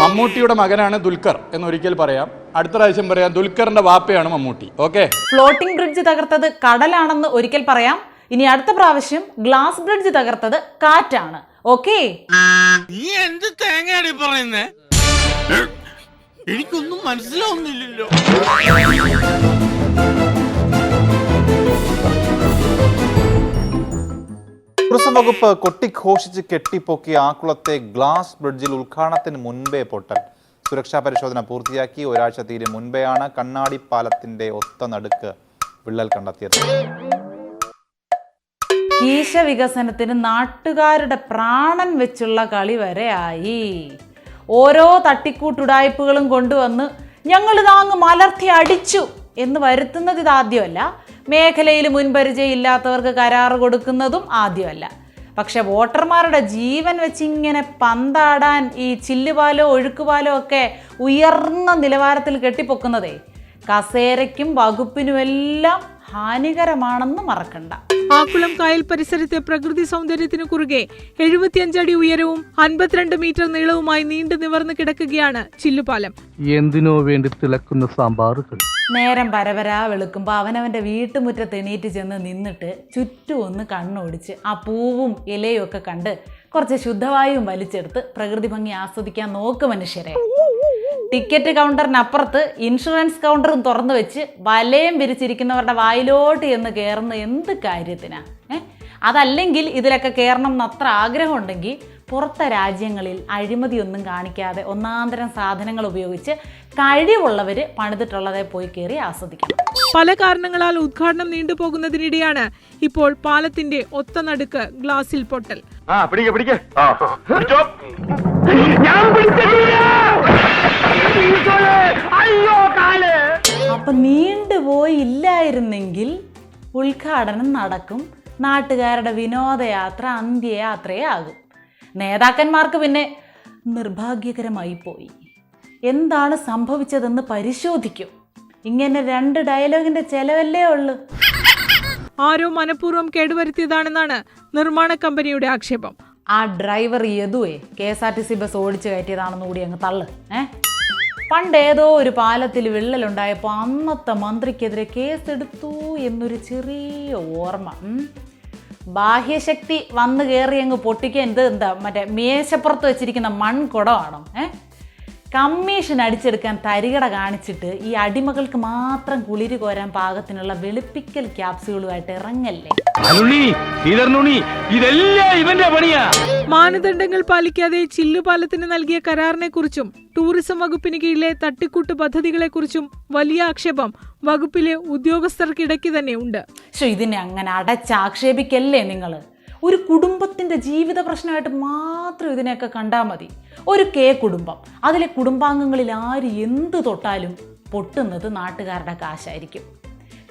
മമ്മൂട്ടിയുടെ മകനാണ് ദുൽഖർ എന്ന് ഒരിക്കൽ പറയാം. അടുത്ത പ്രാവശ്യം പറയാം ദുൽഖറിന്റെ വാപ്പയാണ് മമ്മൂട്ടി. ഓക്കെ? ഫ്ലോട്ടിംഗ് ബ്രിഡ്ജ് തകർത്തത് കടലാണെന്ന് ഒരിക്കൽ പറയാം. ഇനി അടുത്ത പ്രാവശ്യം ഗ്ലാസ് ബ്രിഡ്ജ് തകർത്തത് കാറ്റാണ്. ഓക്കെ? നീ എന്ത് തേങ്ങയാടി പറയുന്നേ? എനിക്കൊന്നും മനസ്സിലാവുന്നില്ലല്ലോ. ടൂറിസം വകുപ്പ് കൊട്ടിഘോഷിച്ച് കെട്ടിപ്പൊക്കിയ ആക്കുളത്തെ ഗ്ലാസ് ബ്രിഡ്ജിൽ ഉദ്ഘാടനത്തിന് മുൻപേ പൊട്ടൽ. സുരക്ഷാ പരിശോധന പൂർത്തിയാക്കി. ഒരാഴ്ച തീരെ മുൻപെയാണ് കണ്ണാടി പാലത്തിന്റെ ഒത്ത നടുക്ക് വിള്ളൽ കണ്ടെത്തിയത്. കീശ വികസനത്തിന് നാട്ടുകാരുടെ പ്രാണൻ വെച്ചുള്ള കളി വരെ ആയി ഓരോ തട്ടിക്കൂട്ടുടായ്പകളും കൊണ്ടുവന്ന് ഞങ്ങൾ ഇതാങ്ങ് മലർത്തി അടിച്ചു. എന്ന് വരുത്തുന്നത് ഇതാദ്യമല്ല മേഖലയിൽ മുൻപരിചയമില്ലാത്തവർക്ക് കരാറ് കൊടുക്കുന്നതും ആദ്യമല്ല. പക്ഷെ വോട്ടർമാരുടെ ജീവൻ വെച്ച് ഇങ്ങനെ പന്താടാൻ ഈ ചില്ലുപാലോ ഒഴുക്കുപാലോ ഒക്കെ ഉയർന്ന നിലവാരത്തിൽ കെട്ടിപ്പൊക്കുന്നതേ കസേരയ്ക്കും വകുപ്പിനുമെല്ലാം ഹാനികരമാണെന്ന് മറക്കണ്ട. ആക്കുളം കായൽ പരിസരത്തെ പ്രകൃതി സൗന്ദര്യത്തിനു കുറുകെ എഴുപത്തിയഞ്ചടി ഉയരവും അൻപത്തിരണ്ട് മീറ്റർ നീളവുമായി നീണ്ടു നിവർന്നു കിടക്കുകയാണ് ചില്ലുപാലം. എന്തിനോ വേണ്ടി തിളക്കുന്ന സാമ്പാറുകൾ. നേരം പരവരാ വെളുക്കുമ്പോൾ അവനവന്റെ വീട്ടുമുറ്റത്ത് എണീറ്റ് ചെന്ന് നിന്നിട്ട് ചുറ്റും ഒന്ന് കണ്ണോടിച്ച് ആ പൂവും ഇലയും ഒക്കെ കണ്ട് കുറച്ച് ശുദ്ധവായുവും വലിച്ചെടുത്ത് പ്രകൃതി ഭംഗി ആസ്വദിക്കാൻ നോക്ക് മനുഷ്യരെ. ടിക്കറ്റ് കൗണ്ടറിനപ്പുറത്ത് ഇൻഷുറൻസ് കൗണ്ടറും തുറന്നു വെച്ച് വലയം വിരിച്ചിരിക്കുന്നവരുടെ വായിലോട്ട് എന്ന് കയറുന്ന എന്ത് കാര്യത്തിനാ? ഏ? അതല്ലെങ്കിൽ ഇതിലൊക്കെ കയറണം എന്ന് അത്ര ആഗ്രഹമുണ്ടെങ്കിൽ പുറത്തെ രാജ്യങ്ങളിൽ അഴിമതിയൊന്നും കാണിക്കാതെ ഒന്നാന്തരം സാധനങ്ങൾ ഉപയോഗിച്ച് കഴിവുള്ളവർ പണിതിട്ടുള്ളതെ പോയി കയറി ആസ്വദിക്കണം. പല കാരണങ്ങളാൽ ഉദ്ഘാടനം നീണ്ടുപോകുന്നതിനിടെയാണ് ഇപ്പോൾ പാലത്തിന്റെ ഒത്ത നടുക്ക് ഗ്ലാസിൽ പൊട്ടൽ. അപ്പൊ നീണ്ടുപോയില്ലായിരുന്നെങ്കിൽ അപ്പം നീണ്ടുപോയി ഇല്ലായിരുന്നെങ്കിൽ ഉദ്ഘാടനം നടക്കും. നാട്ടുകാരുടെ വിനോദയാത്ര അന്ത്യയാത്രയേ ആകും നേതാക്കന്മാർക്ക് പിന്നെ നിർഭാഗ്യകരമായി പോയി. എന്താണ് സംഭവിച്ചതെന്ന് പരിശോധിക്കും. ഇങ്ങനെ രണ്ട് ഡയലോഗിന്റെ ചെലവല്ലേ ഉള്ളൂ. ആരോ മനഃപൂർവം കേടുവരുത്തിയതാണെന്നാണ് നിർമ്മാണ കമ്പനിയുടെ ആക്ഷേപം. ആ driver യദുവേ K S R T C bus ഓടിച്ചു കയറ്റിയതാണെന്ന് കൂടി അങ്ങ് തള്ളു ഏ? പണ്ട് ഏതോ ഒരു പാലത്തിൽ വിള്ളലുണ്ടായപ്പോൾ അന്നത്തെ മന്ത്രിക്കെതിരെ കേസെടുത്തു എന്നൊരു ചെറിയ ഓർമ്മ. ബാഹ്യശക്തി വന്നു കയറി അങ്ങ് പൊട്ടിക്കാൻ ഇത് എന്താ മറ്റേ മേശപ്പുറത്ത് വെച്ചിരിക്കുന്ന മൺകുടമാണോ? ഏ? കമ്മീഷൻ അടിച്ചെടുക്കാൻ തരികട കാണിച്ചിട്ട് ഈ അടിമകൾക്ക് മാത്രം കുളിര് കോരാൻ പാകത്തിനുള്ള വെളുപ്പിക്കൽ ക്യാപ്സ്യൂളുമായിട്ട് ഇറങ്ങല്ലേ? അനുണ്ണി ശ്രീധരനുണ്ണി ഇതെല്ലാം ഇവന്റെ പണിയാ. മാനദണ്ഡങ്ങൾ പാലിക്കാതെ ചില്ലുപാലത്തിന് നൽകിയ കരാറിനെ കുറിച്ചും ടൂറിസം വകുപ്പിന് കീഴിലെ തട്ടിക്കൂട്ട് പദ്ധതികളെക്കുറിച്ചും വലിയ ആക്ഷേപം വകുപ്പിലെ ഉദ്യോഗസ്ഥർക്കിടയ്ക്ക് തന്നെ ഉണ്ട്. പക്ഷെ ഇതിനെ അങ്ങനെ അടച്ചാക്ഷേപിക്കല്ലേ നിങ്ങൾ ഒരു കുടുംബത്തിന്റെ ജീവിത പ്രശ്നമായിട്ട് മാത്രം ഇതിനെയൊക്കെ കണ്ടാൽ മതി. ഒരു കെ കുടുംബം. അതിലെ കുടുംബാംഗങ്ങളിൽ ആര് എന്ത് തൊട്ടാലും പൊട്ടുന്നത് നാട്ടുകാരുടെ കാശായിരിക്കും.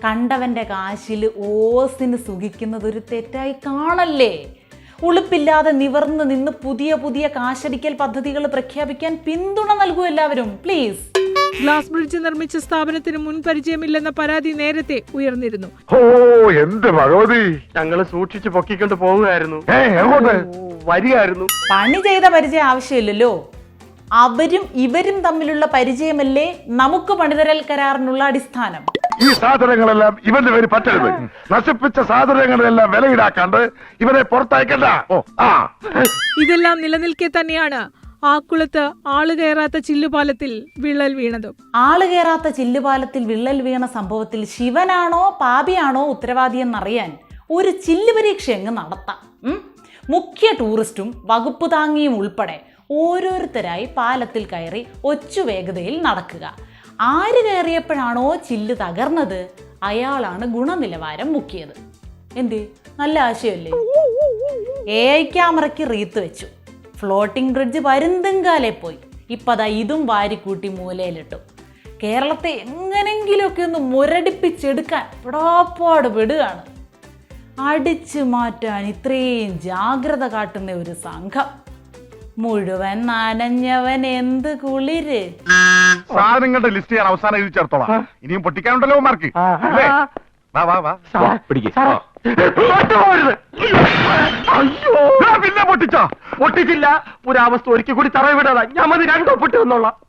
കണ്ടവന്റെ കാശിൽ ഓസിന് സുഖിക്കുന്നത് ഒരു തെറ്റായി കാണല്ലേ? ഉളുപ്പില്ലാതെ നിവർന്ന് നിന്ന് പുതിയ പുതിയ കാശടിക്കൽ പദ്ധതികൾ പ്രഖ്യാപിക്കാൻ പിന്തുണ നൽകൂ എല്ലാവരും. പ്ലീസ് ഗ്ലാസ് ബ്രിഡ്ജ് നിർമ്മിച്ച സ്ഥാപനത്തിന് മുൻ പരിചയമില്ലെന്ന പരാതി നേരത്തെ ഉയർന്നിരുന്നു. ഓ എന്ത് ഭഗവതി ഞങ്ങൾ സൂക്ഷിച്ചു പൊക്കിക്കൊണ്ട് പോവുകയായിരുന്നു ഏ എങ്ങോട്ട്? വരികയായിരുന്നു. പണി ചെയ്ത പരിചയം ആവശ്യമില്ലല്ലോ. അവരും ഇവരും തമ്മിലുള്ള പരിചയമല്ലേ നമുക്ക് പണിതരൽ കരാറിനുള്ള അടിസ്ഥാനം. ഈ സാധനങ്ങളെല്ലാം ഇവന്റെ പേര് പറ്റരുത്. നശിപ്പിച്ച സാധനങ്ങളെല്ലാം വില ഈടാക്കാണ്ട് ഇവരെ പുറത്തയക്കണ്ട ആ. ഇതെല്ലാം നിലനിൽക്കെ തന്നെയാണ്. ആക്കുളത്ത് ആൾ കയറാത്ത ചില്ലുപാലത്തിൽ വിള്ളൽ വീണതും. ആൾ കയറാത്ത ചില്ലുപാലത്തിൽ വിള്ളൽ വീണ സംഭവത്തിൽ ശിവനാണോ പാപിയാണോ ഉത്തരവാദിയെന്നറിയാൻ ഒരു ചില്ല് പരീക്ഷ അങ്ങ് നടത്താം. മുഖ്യ ടൂറിസ്റ്റും വകുപ്പ് താങ്ങിയും ഉൾപ്പെടെ ഓരോരുത്തരായി പാലത്തിൽ കയറി ഒച്ചു വേഗതയിൽ നടക്കുക. ആര് കയറിയപ്പോഴാണോ ചില്ല് തകർന്നത്? അയാളാണ് ഗുണനിലവാരം മുക്കിയത്. എന്തേ? നല്ല ആശയമല്ലേ എ ഐ ക്യാമറയ്ക്ക് റീത്ത് വെച്ചു. ഫ്ലോട്ടിംഗ് ബ്രിഡ്ജ് പരുന്തുങ്കാലെ പോയി. ഇപ്പം അതാ ഇതും വാരിക്കൂട്ടി മൂലയിലിട്ടു. കേരളത്തെ എങ്ങനെങ്കിലുമൊക്കെ ഒന്ന് മുരടിപ്പിച്ചെടുക്കാൻ പെടാപ്പാട് പെടുകയാണ്. അടിച്ചു മാറ്റാൻ ഇത്രയും ജാഗ്രത കാട്ടുന്ന ഒരു സംഘം. മുഴുവൻ നനഞ്ഞവൻ എന്ത് കുളിര്? സാധനങ്ങളുടെ ലിസ്റ്റ് ഞാൻ അവസാനം എഴുതി ചേർത്തോളാം. ഇനിയും പൊട്ടിക്കാനുണ്ടല്ലോ മാർക്ക്. വാ വാ വാ. പിടിക്ക്. തൊട്ടുപോകരുത്. അയ്യോ. പിന്നെ പൊട്ടിച്ചോ. പൊട്ടിച്ചില്ല. പുരാവസ്തു ഒരിക്കൽ കൂടി തറവിടാ ഞാൻ മതി രണ്ടോ പൊട്ടി വന്നോളാം